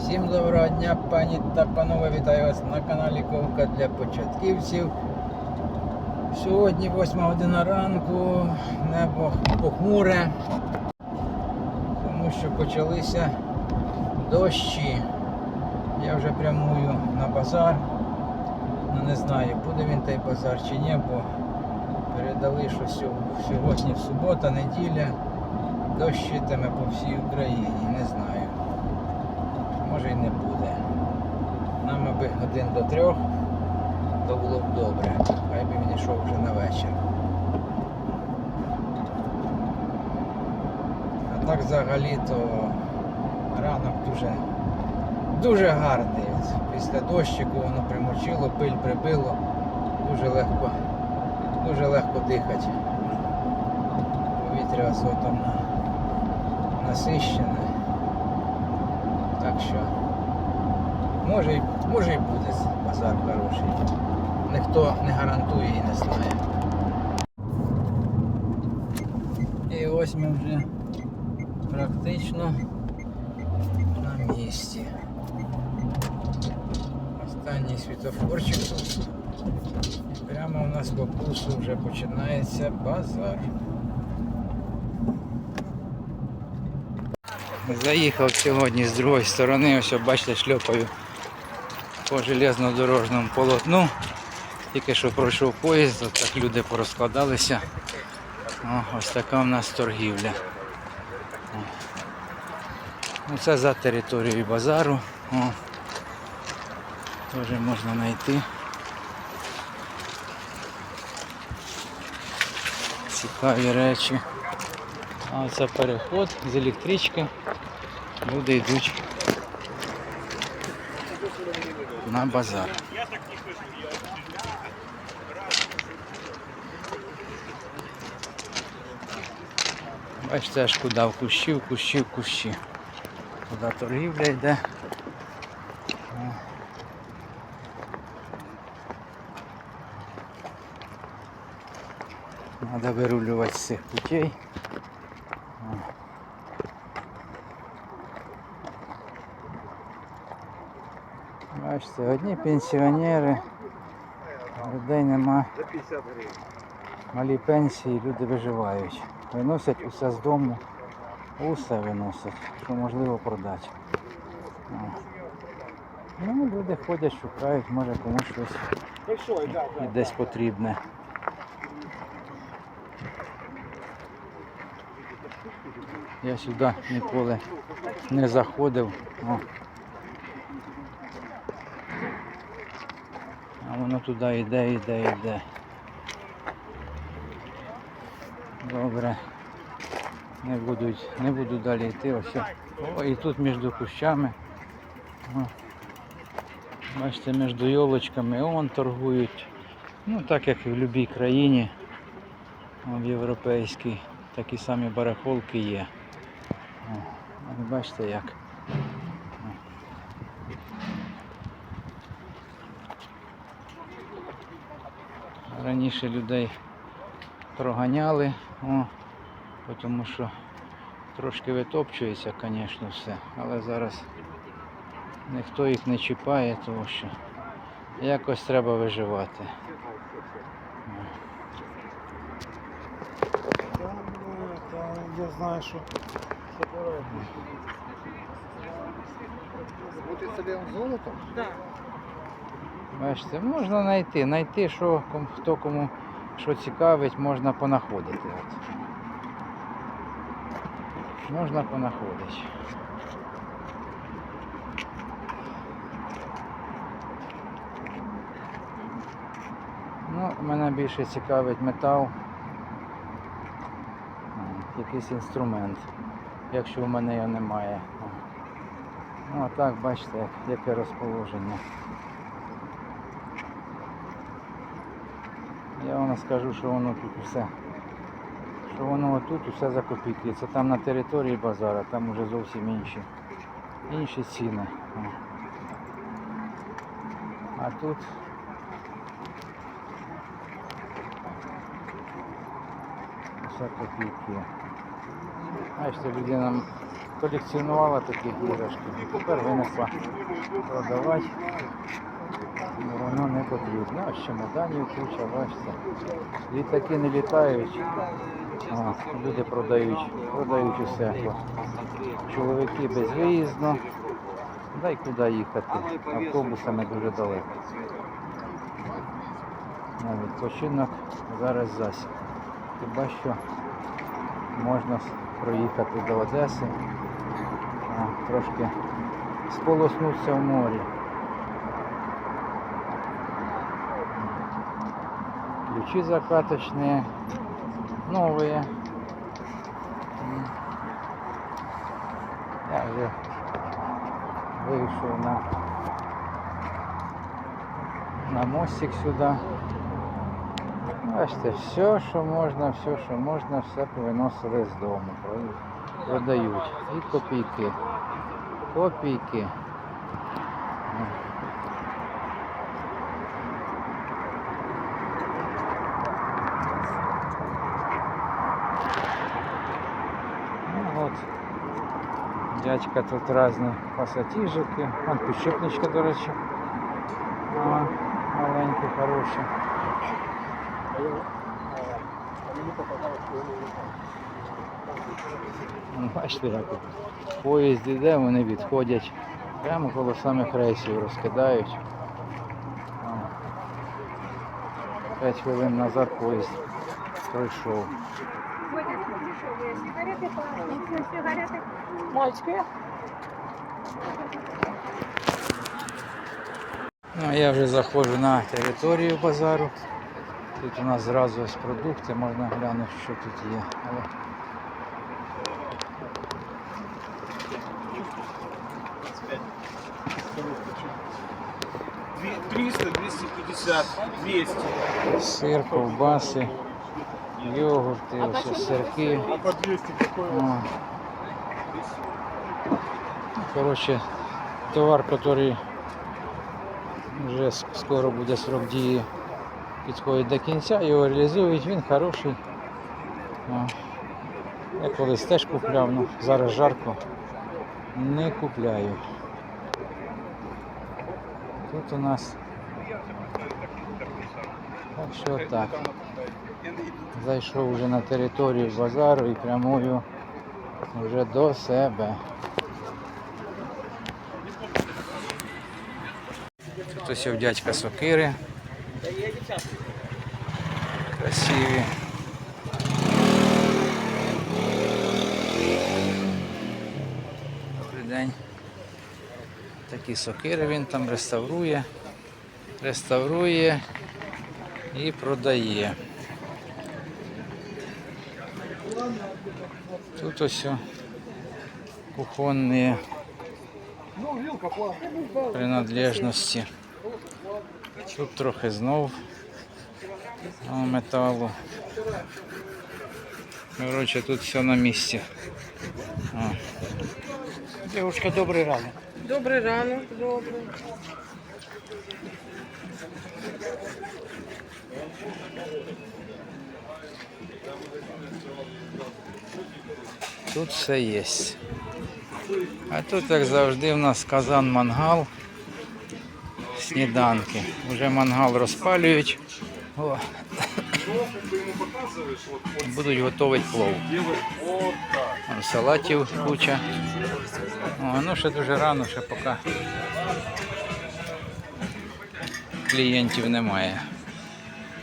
Всім доброго дня, пані та панове, вітаю вас на каналі Ковка для початківців. Сьогодні 8 година ранку, небо похмуре, тому що почалися дощі. Я вже прямую на базар. Ну не знаю, буде він той базар чи ні, бо передали, що сьо- сьогодні субота, неділя, дощитиме по всій Україні, не знаю може й не буде. Нам аби годин до трьох, то було б добре. Хай би він йшов вже на вечір. А так взагалі то ранок дуже, дуже гарний. Після дощику воно примочило, пиль прибило, дуже легко, дуже легко дихати. Повітря азотом насищене. Так що може, може і буде базар хороший. Ніхто не гарантує і не знає. І ось ми вже практично на місці. Останній світофорчик тут. І Прямо у нас по курсу вже починається базар. Заїхав сьогодні з другої сторони, ось бачите, шльопаю по железнодорожному полотну. Тільки що пройшов поїзд, так люди порозкладалися. О, ось така в нас торгівля. Ну, це за територією базару. О. Теж можна знайти. Цікаві речі. А це переход з електрички. Люди йдуть на базар. Бачите, аж куди в кущі, в кущі, в кущі. Туди торгівля йде. О. Надо вирулювати з цих путей. Бачите, одні пенсіонери, людей нема, За 50 гривень. малі пенсії, люди виживають. Виносять усе з дому, усе виносять, що можливо продати. Ну, люди ходять, шукають, може комусь щось десь потрібне. Я сюди ніколи не заходив. О. А воно туди йде, йде, йде. Добре. Не буду, не буду далі йти. Ось. О, і тут між кущами. О. Бачите, між йолочками он торгують. Ну так як і в будь-якій країні в європейській такі самі барахолки є. О, бачите як. Раніше людей проганяли, о, тому що трошки витопчується, звісно, все, але зараз ніхто їх не чіпає, тому що якось треба виживати. Я знаю, що, що дорого. Бути собі золотом? Бачите, можна знайти, знайти, що хто кому що цікавить, можна понаходити. От. Можна понаходити. Ну, мене більше цікавить метал. Якийсь інструмент, якщо в мене його немає. Ну, а так, бачите, яке розположення. Я вам скажу, що воно тут все. Що воно отут усе за. Це там на території базара, там уже зовсім інші. Інші ціни. А тут все копійки. Бачите, людина колекціонувала такі іграшки. Тепер винесла продавати. Воно не потрібно. А чемоданів куча, бачите. Літаки не літають. А, люди продають, продають усе. Чоловіки безвиїзно. Дай куди їхати. Автобусами дуже далеко. На відпочинок зараз засіб. Хіба що можна проїхати до Одеси, трошки сполоснутися в морі. Ключи закаточные, новые. Я вже вийшов на, на мостик сюди. Бачите, все, що можна, все, що можна, все повиносили з дому. Про- Продають. І копійки. Копійки. Ну от Дядька тут різні пасатіжики. Вон підшипнички, до речі. А, маленькі, хороші. Ну, Бачите, як от поїзд іде, вони відходять. Прямо коло самих рейсів розкидають. О. П'ять хвилин назад поїзд пройшов. Ходят дешевые сигареты, пахнут сигареты. Мальчики. Ну, я вже заходжу на територію базару. Тут у нас зразу ось продукти, можна глянути, що тут є. Але 300, 250, 200. сир, ковбаси, йогурти, ось сирки. А по 200 какой? О. Коротше, товар, який вже скоро буде срок дії, підходить до кінця, його реалізують, він хороший. Я колись теж купляв, ну зараз жарко. Не купляю. Тут у нас так що так. Зайшов вже на територію базару і прямую вже до себе. Ось у дядька сокири. Красиві. Добрий день. Такі сокири він там реставрує. Реставрує і продає. Тут ось кухонні принадлежності. Тут трохи знов металу. Коротше, тут все на місці. О. Дівчинка, добрий ранок. Добрий ранок, добре. Тут все є. А тут, як завжди, в нас казан мангал. Сніданки. Уже мангал розпалюють. О. Будуть готувати плов. Салатів куча. О, ну ще дуже рано, ще поки клієнтів немає.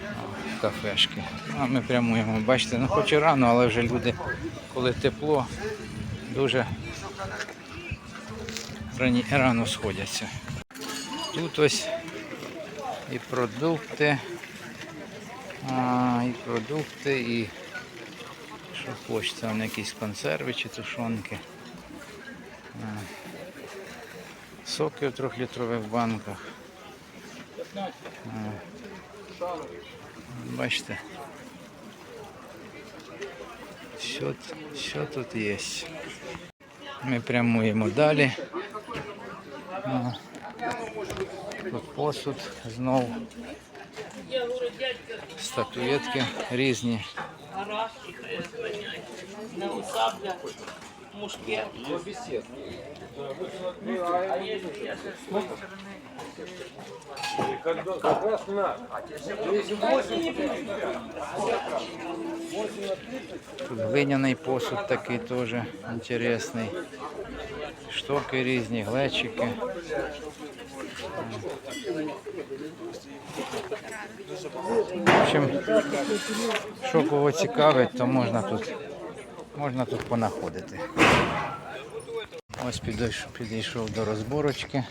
О, Кафешки. А ми прямуємо, бачите, ну хоч і рано, але вже люди, коли тепло, дуже рано сходяться. Тут ось і продукти, а, і продукти, і що хочеться, вон якісь консерви чи тушонки. А, Соки в трьохлітрових банках. А, Бачите. Що, що тут є? Ми прямуємо далі. Тут посуд знов. Статуетки різні. мушке. Тут глиняний посуд такий теж інтересний. Штоки різні, глечики. В общем, що кого цікавить, то можна тут, можна тут понаходити. Ось підійшов, підійшов до розборочки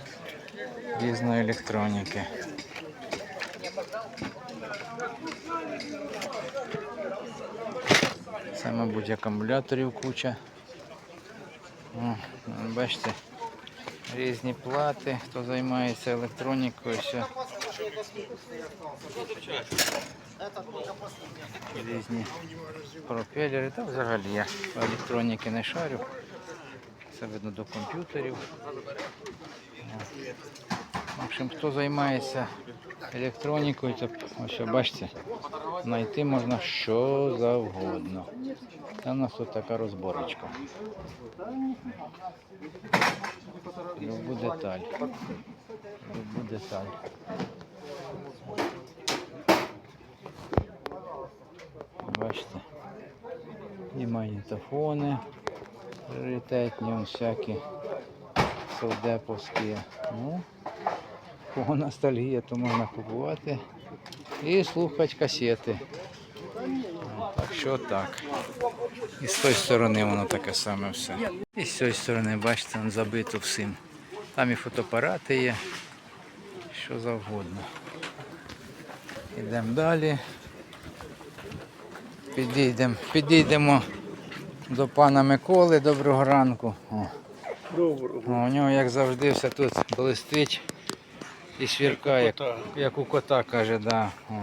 різної електроніки. Це, мабуть, акумуляторів куча. О, бачите, різні плати, хто займається електронікою, ще Різні пропелери, та взагалі я електроніки не шарю. Це видно до комп'ютерів. В общем, хто займається електронікою, то ось бачите, знайти можна що завгодно. Це у нас тут така розборочка. Любу деталь. Любу деталь. Бачите. І магнітофони раритетні, всякі совдеповські. Ну, кого ностальгія, то можна купувати і слухати касети. Так що так. І з тої сторони воно таке саме все. І з цієї сторони, бачите, воно забито всім. Там і фотоапарати є, що завгодно. Йдемо далі. Підійдемо, підійдемо до пана Миколи. Доброго ранку. О. Доброго. О, у нього, як завжди, все тут блистить і свіркає, як, як у кота каже, да. О.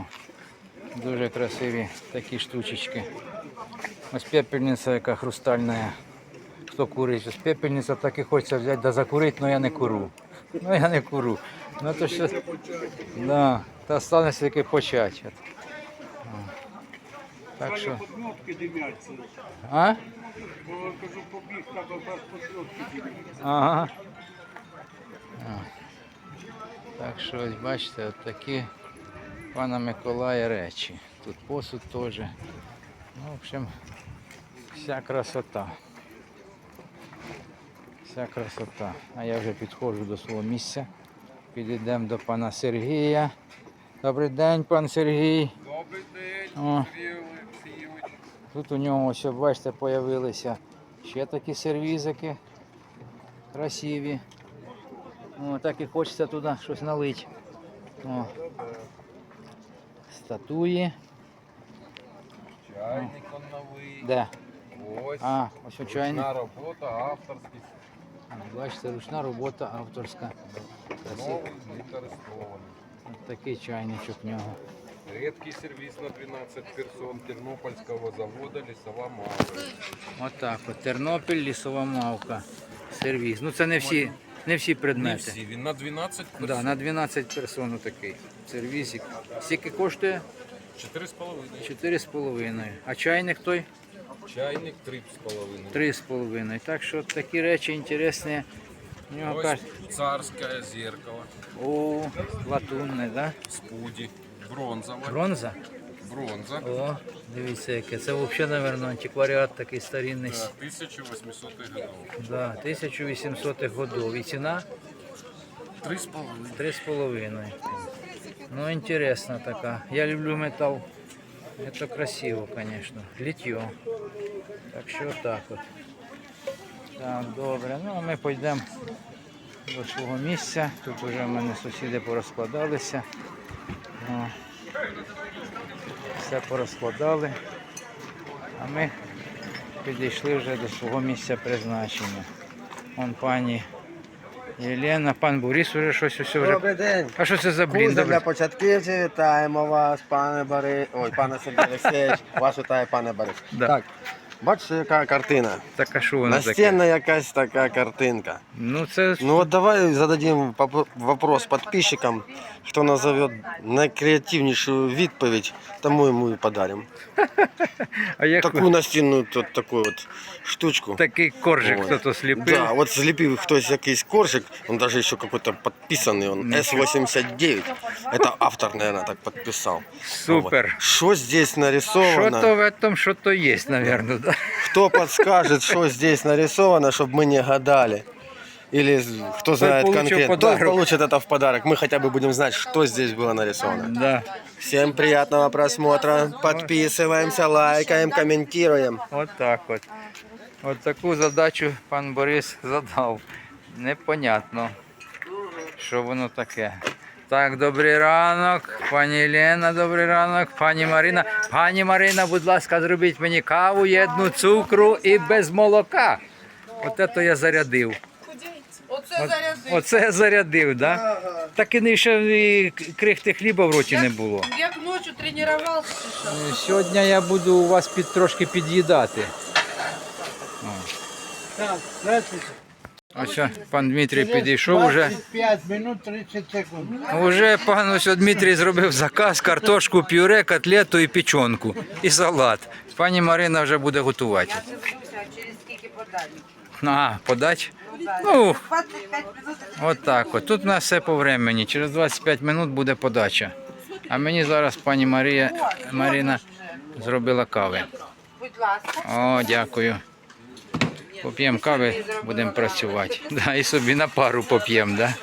Дуже красиві такі штучечки. Ось пепельниця, яка хрустальна. Хто курить, ось пепельниця так і хочеться взяти да закурити, але я не куру. Ну я не куру. Ну то що. Да, та стане тільки почати. Так що. А? Кажу, побіг, так без подметки. Ага. Так що ось бачите, от такі пана Миколая речі. Тут посуд теж. Ну, в общем, вся красота. Вся красота. А я вже підходжу до свого місця. Підійдемо до пана Сергія. Добрий день, пан Сергій. Добрий день, О, Тут у нього ось, бачите, появилися ще такі сервізики красиві. О, так і хочеться туди щось налити. О. Статуї. Чайник он новий. Де? Ось. А, ось у чайник. Ручна робота, авторський, Бачите, ручна робота авторська. Новий, використований. Ось такий чайничок в нього. Редкий сервіс на 12 персон Тернопільського заводу «Лісова мова». Отак от. Тернопіль, лісова мавка. Сервіз. Ну це не всі, не всі Не предмети. всі, він на 12 Да, на 12 персон такий сервізик. Скільки коштує? 4,5. 4,5. А чайник той Чайник 3,5. 3,5. Так що такі речі інтересні. У нього Ось царське зеркало. о, латунне, да? Спуді. Бронзове. Бронза. Бронза. О, дивіться яке. Це взагалі, мабуть, антикваріат такий старинний. Да, 1800 годов. Да, 1800 годов. І ціна 3,5. 3,5. Ну, інтересна така. Я люблю метал. Это красиво, конечно. Літьо. Так що так от. Так, добре. Ну, а ми пойдемо до свого місця. Тут вже в мене сусіди порозкладалися. О. Все порозкладали. А ми підійшли вже до свого місця призначення. Вон пані Єлена, пан Борис уже щось усе вже. Добрий день. А що це за блін? Кузя для початківців, вітаємо вас, пане Борис. Ой, пане Сергій Олексійович, вас вітає пане Борис. Да. Так, Бачиш, яка картина? Так а що воно таке? Якась така картинка. Ну це Ну вот давай зададим вопрос подписчикам, кто назовет найкреативнейшую відповідь, тому ему и подарим. а як Такую настінну тут такую вот штучку. такий коржик Ой. хто-то сліпив. Да, вот злепил хтось якийсь коржик, он даже еще какой-то подписанный, он S89. Это автор, наверное, так подписал. Супер. Вот. Что здесь Що нарисовано? то в этом, що то є, напевно, да? Кто подскажет, что здесь нарисовано, чтобы мы не гадали? Или кто знает получил конкретно, подарок. тот получит это в подарок. Мы хотя бы будем знать, что здесь было нарисовано. Да. Всем приятного просмотра. Подписываемся, лайкаем, комментируем. От так от. От таку задачу пан Борис задав. Непонятно, що воно таке. Так, добрий ранок, пані Лена, добрий ранок, пані Марина. Пані Марина, будь ласка, зробіть мені каву, єдну цукру і без молока. От це я зарядив. Оце зарядив. Оце я зарядив, да? Так і не ще і крихти хліба в роті не було. Як ночі тренувався. Е, Сьогодні я буду у вас під, трошки під'їдати. Так, здравствуйте. Ось що, пан Дмитрій підійшов уже. 25 минут 30 секунд. Уже пан ось Дмитрій зробив заказ, картошку, пюре, котлету і печонку. І салат. Пані Марина вже буде готувати. Через скільки подалі? А, подать? Ну, от так от. Тут у нас все по времені. Через 25 минут буде подача. А мені зараз пані Марія, Марина зробила кави. Будь ласка. О, дякую. Поп'ємо кави, будемо працювати. Да, і собі на пару поп'ємо, да?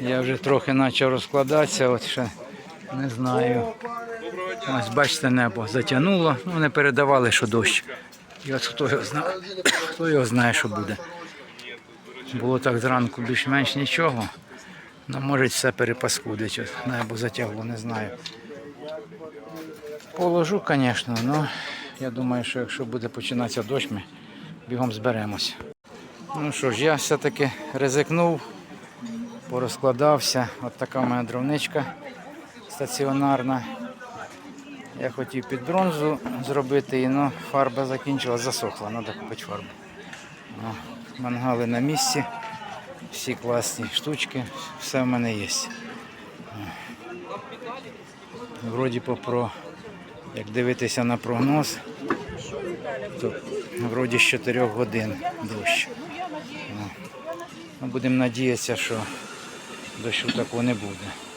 Я вже трохи почав розкладатися, от ще не знаю. Ось бачите, небо затягнуло. Ну, не передавали, що дощ. І от хто його знає, хто його знає, що буде. Було так зранку більш-менш нічого. Ну, може все перепаскудить. Небо затягло, не знаю. Положу, звісно, але я думаю, що якщо буде починатися дощ, ми бігом зберемось. Ну що ж, я все-таки ризикнув, порозкладався. От така в мене дровничка стаціонарна. Я хотів під бронзу зробити її, але фарба закінчилась, засохла, треба купити фарбу. О, мангали на місці, всі класні штучки, все в мене є. Вроді попро як дивитися на прогноз, то вроді з 4 годин дощ. Ну, ну, будемо надіятися, що дощу такого не буде.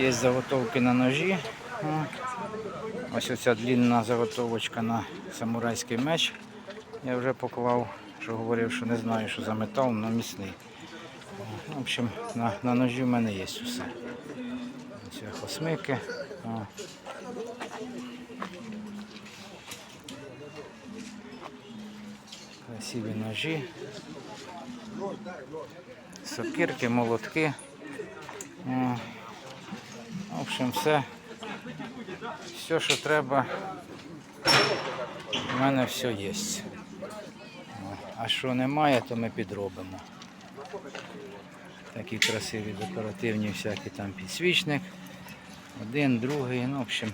Є заготовки на ножі. Ось оця длінна заготовочка на самурайський меч. Я вже поклав, що говорив, що не знаю, що за метал, але міцний. В общем, на, на ножі в мене є все. Ці хосмики. Красиві ножі. Сокирки, молотки. В общем, все. Все, що треба, в мене все є. А що немає, то ми підробимо. Такі красиві декоративні всякі там підсвічник. Один, другий, ну, в общем,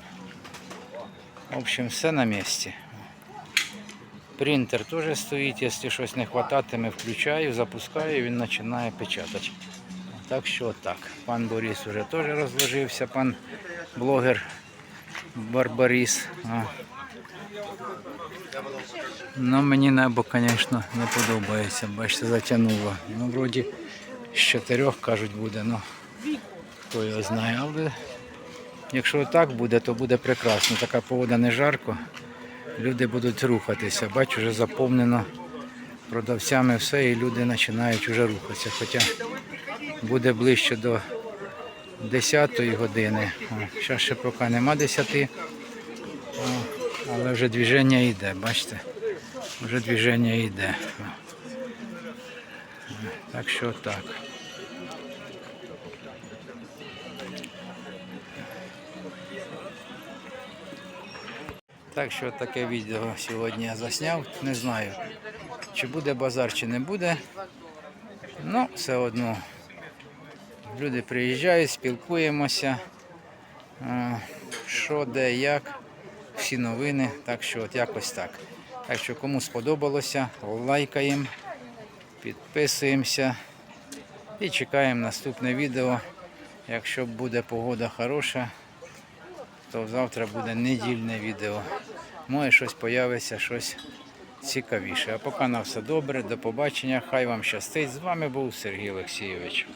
в общем, все на місці. Принтер теж стоїть, якщо щось не вистачатиме, включаю, запускаю, він починає печатати. Так що так. Пан Борис вже теж розложився, пан блогер Барбаріс. Ну, мені небо, звісно, не подобається. Бачите, затягнуло. Ну, вроді з чотирьох кажуть буде, ну хто його знає. Але якщо так буде, то буде прекрасно. Така погода не жарко. Люди будуть рухатися. Бачу, вже заповнено продавцями все, і люди починають вже рухатися. Хоча буде ближче до 10 години. Зараз ще поки нема 10, але вже движення йде, бачите? Вже движення йде. Так що так. Так що таке відео сьогодні я засняв. Не знаю, чи буде базар, чи не буде. Ну, все одно. Люди приїжджають, спілкуємося. Е, Що, де, як. всі новини. Так що от якось так. Так що кому сподобалося, лайкаємо, підписуємося і чекаємо наступне відео. Якщо буде погода хороша, то завтра буде недільне відео. Може щось появиться, щось цікавіше. А поки на все добре, до побачення. Хай вам щастить. З вами був Сергій Олексійович.